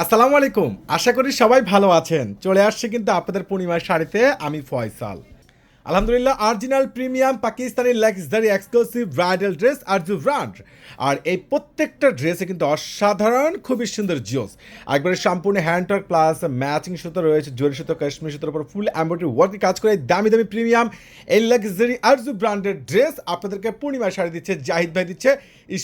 আসসালামু আলাইকুম। আশা করি সবাই ভালো আছেন। চলে আসছে কিন্তু আপনাদের পূর্ণিমার শাড়িতে, আমি ফয়সাল। আলহামদুলিল্লাহ original premium Pakistani luxury exclusive bridal dress Arzoo brand আর এই প্রত্যেকটা ড্রেসে কিন্তু অসাধারণ, খুবই সুন্দর জিওস একবারে সম্পূর্ণ হ্যান্ড ওয়ার্ক প্লাস ম্যাচিং সুতো রয়েছে, জরি সুতো, কাশ্মীর সুতোর উপর ফুল এমব্রয়ডারি ওয়ার্কে কাজ করে, দামি দামি প্রিমিয়াম এই লাক্সারি আরজু ব্র্যান্ডের ড্রেস আপনাদেরকে পূর্ণিমা শাড়ি দিচ্ছে, জাহিদ ভাই দিচ্ছে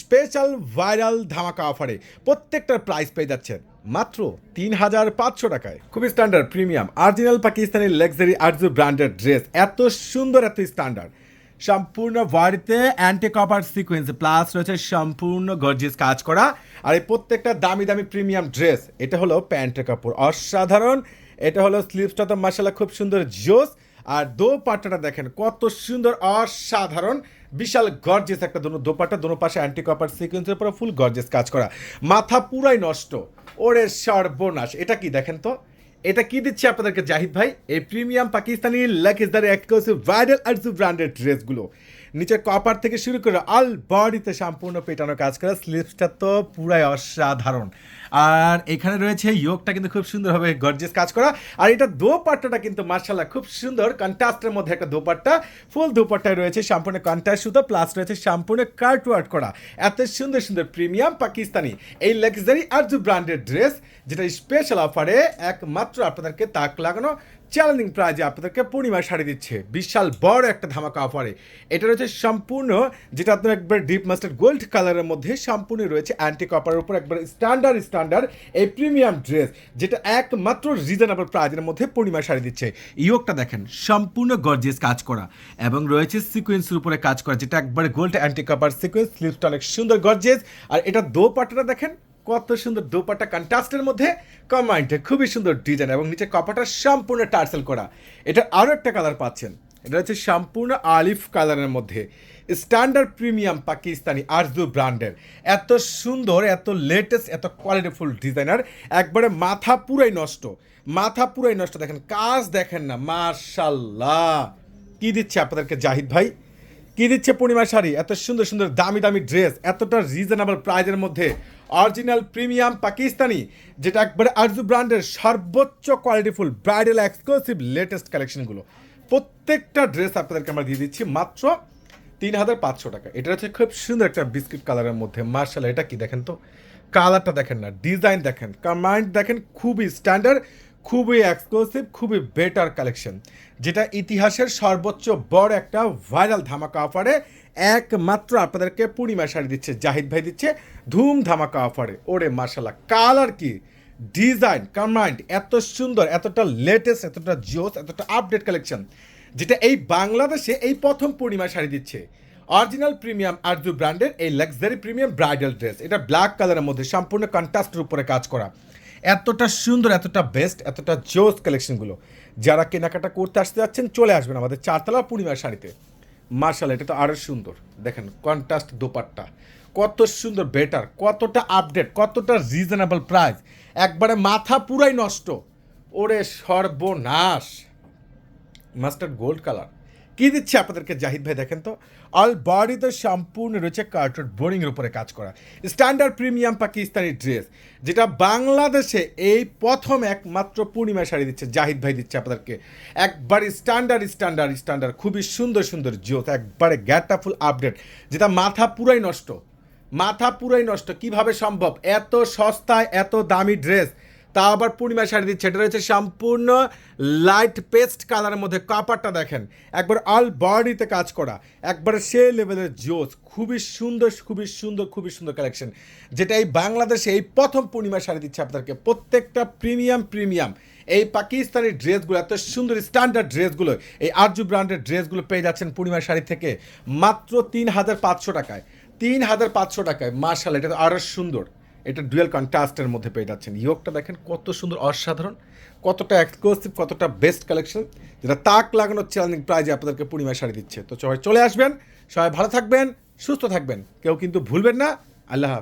স্পেশাল ভাইরাল ধামাকা অফারে প্রত্যেকটার প্রাইস পেয়ে যাচ্ছেন। মাত্র তিন হাজার পাঁচশো টাকায়। খুবই standard premium original Pakistani luxury Arzoo ব্র্যান্ডের ড্রেস এত সুন্দর, এত স্ট্যান্ডার্ড সম্পূর্ণ বাড়িতে অ্যান্টি কপার সিকোয়েন্স প্লাস রয়েছে সম্পূর্ণ গর্জিয়াস কাজ করা। আর এই প্রত্যেকটা দামি দামি প্রিমিয়াম ড্রেস এটা হলো প্যান্টের কাপড়। অসাধারণ। এটা হলো স্লিপসটা তো মাসালা খুব সুন্দর, জোস। আর দোপাট্টাটা দেখেন, কত সুন্দর, অসাধারণ। বিশাল গর্জেস একটা দোনো দোপাটা দোনো পাশে অ্যান্টি কপার সিকোয়েন্সের উপর ফুল গর্জেস কাজ করা। মাথা পুরাই নষ্ট, ওরে সর্বনাশ। এটা কি দেখেন তো? এটা কি দিচ্ছে আপনাদেরকে জাহিদ ভাই? এই প্রিমিয়াম পাকিস্তানি লাকিজদার এক্সক্লুসিভ ভাইরাল আর ব্র্যান্ডেড ড্রেসগুলো নিচে কপার থেকে শুরু করে অল বডিতে সম্পূর্ণ পেটানো কাজ করা স্লিপসটা তো পুরাই অসাধারণ। আর এখানে রয়েছে ইয়োগটা কিন্তু খুব সুন্দরভাবে গর্জেস কাজ করা। আর এটা দোপাট্টাটা কিন্তু মার্শাল্লাহ খুব সুন্দর। কন্ট্রাস্টের মধ্যে একটা দোপাট্টা। ফুল দোপাট্টায় রয়েছে সম্পূর্ণ কন্ট্রাস্ট সুতো প্লাস রয়েছে সম্পূর্ণ কার্ট ওয়ার্ক করা। এত সুন্দর সুন্দর প্রিমিয়াম পাকিস্তানি। এই লাক্সারি আরজু ব্র্যান্ডের ড্রেস যেটা স্পেশাল অফারে একমাত্র আপনাদেরকে তাক লাগানো চ্যালেঞ্জিং প্রাইজে আপনাদেরকে পূর্ণিমা শাড়ি দিচ্ছে। বিশাল বড় একটা ধামাকা অফারে এটা রয়েছে সম্পূর্ণ, যেটা আপনার একবার ডিপ মাস্টার গোল্ড কালারের মধ্যে সম্পূর্ণ রয়েছে অ্যান্টি কপারের উপর, একবার স্ট্যান্ডার্ড স্ট্যান্ডার্ড এই প্রিমিয়াম ড্রেস যেটা একমাত্র রিজনেবল প্রাইজের মধ্যে পূর্ণিমা শাড়ি দিচ্ছে। ইয়োগটা দেখেন, সম্পূর্ণ গর্জিয়াস কাজ করা। এবং রয়েছে সিকোয়েন্সের উপরে কাজ করা, যেটা একবারে গোল্ড অ্যান্টি কপার সিকোয়েন্স স্লিপসটা অনেক সুন্দর গর্জিয়াস আর এটা দোপাট্টাটা দেখেন কত সুন্দর দোপাট্টা কন্ট্রাস্টের মধ্যে কম্বাইন্ডে খুবই সুন্দর ডিজাইন এবং নিচে কপাটা সম্পূর্ণ টার্সেল করা। এটা আরও একটা কালার পাচ্ছেন। এটা হচ্ছে সম্পূর্ণ আলিফ কালারের মধ্যে। স্ট্যান্ডার্ড প্রিমিয়াম পাকিস্তানি আরজু ব্র্যান্ডের এত সুন্দর, এত লেটেস্ট এত কোয়ালিটিফুল ডিজাইনার একবারে মাথা পুরাই নষ্ট। মাথা পুরাই নষ্ট। দেখেন, কাজ দেখেন না। মার্শাল্লাহ কি দিচ্ছে আপনাদেরকে জাহিদ ভাই? কি দিচ্ছে পূর্ণিমা শাড়ি? এত সুন্দর সুন্দর, দামি দামি ড্রেস এতটা রিজনেবল প্রাইজের মধ্যে অরিজিনাল প্রিমিয়াম পাকিস্তানি, যেটা একবারে আরজু ব্র্যান্ডের সর্বোচ্চ কোয়ালিটিফুল ব্রাইডাল এক্সক্লুসিভ লেটেস্ট কালেকশনগুলো প্রত্যেকটা ড্রেস আপনাদেরকে আমরা দিয়ে দিচ্ছি মাত্র তিন হাজার পাঁচশো টাকা। এটা হচ্ছে খুব সুন্দর একটা বিস্কিট কালারের মধ্যে মার্শাল এটা কি দেখেন তো? কালারটা দেখেন না ডিজাইন দেখেন কমান্ড দেখেন, খুবই স্ট্যান্ডার্ড খুবই এক্সক্লুসিভ খুবই বেটার কালেকশন যেটা ইতিহাসের সর্বোচ্চ বড় একটা ভাইরাল ধামাকা অফারে একমাত্র আপনাদেরকে পূর্ণিমা শাড়ি দিচ্ছে, জাহিদ ভাই দিচ্ছে ধুম ধামাকা অফারে ওরে মার্শাল্লাহ কালার কি? ডিজাইন কমান্ড এত সুন্দর, এতটা লেটেস্ট এতটা জোস, এতটা আপডেট কালেকশন যেটা এই বাংলাদেশে এই প্রথম পূর্ণিমা শাড়ি দিচ্ছে। অরিজিনাল প্রিমিয়াম আরজু ব্র্যান্ডের এই লাক্সারি প্রিমিয়াম ব্রাইডাল ড্রেস এটা ব্ল্যাক কালারের মধ্যে সম্পূর্ণ কন্ট্রাস্টের উপরে কাজ করা। এতটা সুন্দর, এতটা বেস্ট এতটা জোস কালেকশনগুলো যারা কেনাকাটা করতে আসতে যাচ্ছেন, চলে আসবেন আমাদের চারতলা পূর্ণিমা শাড়িতে। মার্শাল, এটা তো আরও সুন্দর। দেখেন কন্ট্রাস্ট দোপাট্টা। কত সুন্দর বেটার, কতটা আপডেট কতটা রিজনেবল প্রাইস একবারে মাথা পুরাই নষ্ট। ওরে সর্বনাশ। মাস্টার্ড গোল্ড কালার কি দিচ্ছে আপনাদেরকে জাহিদ ভাই দেখেন তো? অল বডিতে সম্পূর্ণ রয়েছে কার্টুন বোরিংয়ের উপরে কাজ করা। স্ট্যান্ডার্ড প্রিমিয়াম পাকিস্তানি ড্রেস, যেটা বাংলাদেশে এই প্রথম একমাত্র পূর্ণিমা শাড়ি দিচ্ছে, জাহিদ ভাই দিচ্ছে আপনাদেরকে। একবারে স্ট্যান্ডার্ড স্ট্যান্ডার্ড স্ট্যান্ডার্ড, খুবই সুন্দর সুন্দর জোত, একবারে গ্যাটটা ফুল আপডেট, যেটা মাথা পুরাই নষ্ট। মাথা পুরাই নষ্ট। কীভাবে সম্ভব? এত সস্তায়, এত দামি ড্রেস তা আবার পূর্ণিমা শাড়ি দিচ্ছে। এটা রয়েছে সম্পূর্ণ লাইট পেস্ট কালারের মধ্যে। কাপড়টা দেখেন, একবার অল বডিতে কাজ করা। একবারে সে লেভেলের জোস। খুবই সুন্দর খুবই সুন্দর খুবই সুন্দর কালেকশন যেটা এই বাংলাদেশে এই প্রথম পূর্ণিমা শাড়ি দিচ্ছে আপনাদেরকে। প্রত্যেকটা প্রিমিয়াম প্রিমিয়াম এই পাকিস্তানি ড্রেসগুলো, এত সুন্দর স্ট্যান্ডার্ড ড্রেসগুলো, এই আরজু ব্র্যান্ডের ড্রেসগুলো পেয়ে যাচ্ছেন পূর্ণিমা শাড়ি থেকে। মাত্র তিন হাজার পাঁচশো টাকায়। তিন হাজার পাঁচশো টাকায়। মার্শাল এটা আরও সুন্দর। এটা ডুয়েল কন্ট্রাস্টের মধ্যে পেয়ে যাচ্ছেন। ইয়োগটা দেখেন কত সুন্দর, অসাধারণ, কতটা এক্সক্লুসিভ কতটা বেস্ট কালেকশন যেটা তাক লাগানোর চ্যালেঞ্জিং প্রাইজে আপনাদেরকে পূর্ণিমা শাড়ি দিচ্ছে। তো সবাই চলে আসবেন, সবাই ভালো থাকবেন, সুস্থ থাকবেন, কেউ কিন্তু ভুলবেন না। আল্লাহ হাফিজ।